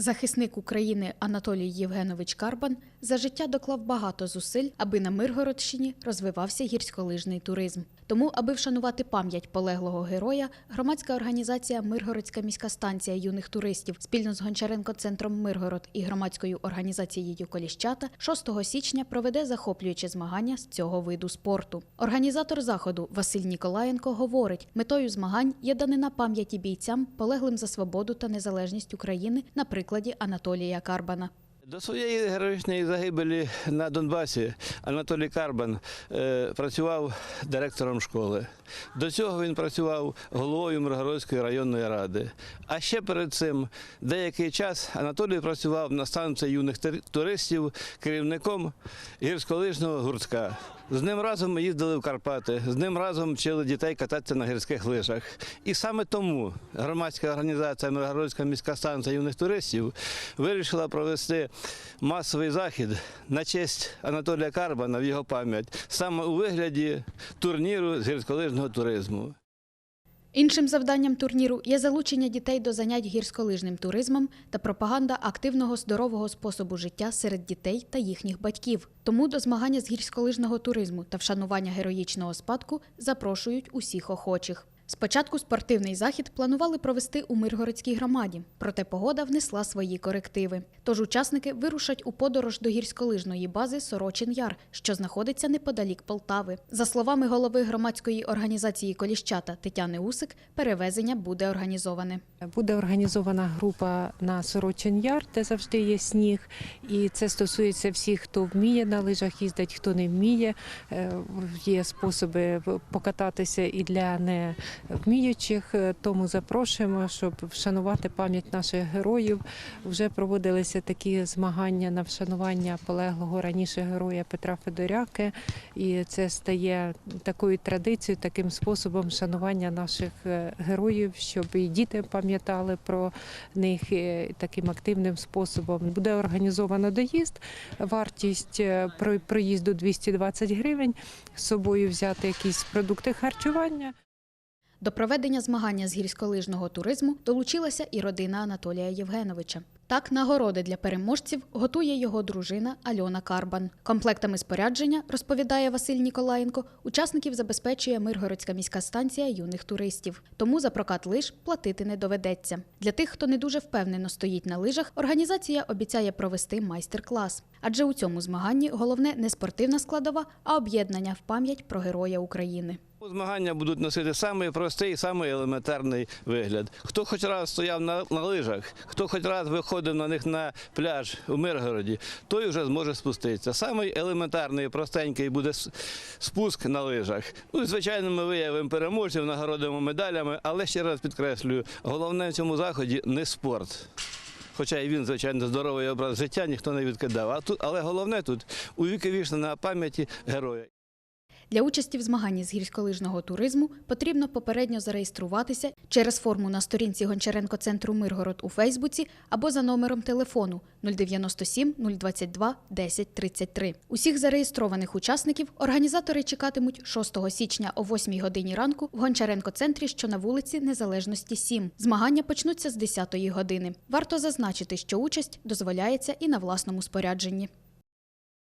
Захисник України Анатолій Євгенович Карбан за життя доклав багато зусиль, аби на Миргородщині розвивався гірськолижний туризм. Тому, аби вшанувати пам'ять полеглого героя, громадська організація Миргородська міська станція юних туристів спільно з Гончаренко центром Миргород і громадською організацією Коліщата 6 січня проведе захоплюючі змагання з цього виду спорту. Організатор заходу Василь Ніколаєнко говорить, метою змагань є данина пам'яті бійцям, полеглим за свободу та незалежність України на прикладі Анатолія Карбана. До своєї героїчної загибелі на Донбасі Анатолій Карбан е, працював директором школи. До цього він працював головою Миргородської районної ради. А ще перед цим деякий час Анатолій працював на станції юних туристів керівником гірськолижного гуртка. З ним разом ми їздили в Карпати, з ним разом вчили дітей кататися на гірських лижах. І саме тому громадська організація Миргородська міська станція юних туристів вирішила провести масовий захід на честь Анатолія Карбана в його пам'ять саме у вигляді турніру з гірськолижного туризму. Іншим завданням турніру є залучення дітей до занять гірськолижним туризмом та пропаганда активного здорового способу життя серед дітей та їхніх батьків. Тому до змагання з гірськолижного туризму та вшанування героїчного спадку запрошують усіх охочих. Спочатку спортивний захід планували провести у Миргородській громаді, проте погода внесла свої корективи. Тож учасники вирушать у подорож до гірськолижної бази Сорочин Яр, що знаходиться неподалік Полтави. За словами голови громадської організації Коліщата Тетяни Усик, перевезення буде організоване. Буде організована група на Сорочин Яр, де завжди є сніг. І це стосується всіх, хто вміє на лижах їздити, хто не вміє. Е, Є способи покататися і для невміючих. Е, Тому запрошуємо, щоб вшанувати пам'ять наших героїв. Вже проводилися такі змагання на вшанування полеглого раніше героя Петра Федоряки. І це стає такою традицією, таким способом вшанування наших е, героїв, щоб і діти пам'ятали про них е, таким активним способом. Буде організовано доїзд, вартість про- проїзду 220 гривень. З собою взяти якісь продукти харчування. До проведення змагання з гірськолижного туризму долучилася і родина Анатолія Євгеновича. Так, нагороди для переможців готує його дружина Альона Карбан. Комплектами спорядження, розповідає Василь Ніколаєнко, учасників забезпечує Миргородська міська станція юних туристів. Тому за прокат лиж платити не доведеться. Для тих, хто не дуже впевнено стоїть на лижах, організація обіцяє провести майстер-клас. Адже у цьому змаганні головне не спортивна складова, а об'єднання в пам'ять про героя України. Змагання будуть носити самий простий, самий елементарний вигляд. Хто хоч раз стояв на, на лижах, хто хоч раз виходив на них на пляж у Миргороді, той вже зможе спуститися. Самий елементарний, простенький буде спуск на лижах. Ну, звичайно, ми виявимо переможців, нагородимо медалями, але ще раз підкреслюю, головне в цьому заході не спорт. Хоча і він, звичайно, здоровий образ життя ніхто не відкидав. А тут, але головне тут увіковічно на пам'яті героя. Для участі в змаганні з гірськолижного туризму потрібно попередньо зареєструватися через форму на сторінці Гончаренко центру Миргород у Фейсбуці або за номером телефону 097 022 10 33. Усіх зареєстрованих учасників організатори чекатимуть 6 січня о 8 годині ранку в Гончаренко центрі, що на вулиці Незалежності 7. Змагання почнуться з 10 години. Варто зазначити, що участь дозволяється і на власному спорядженні.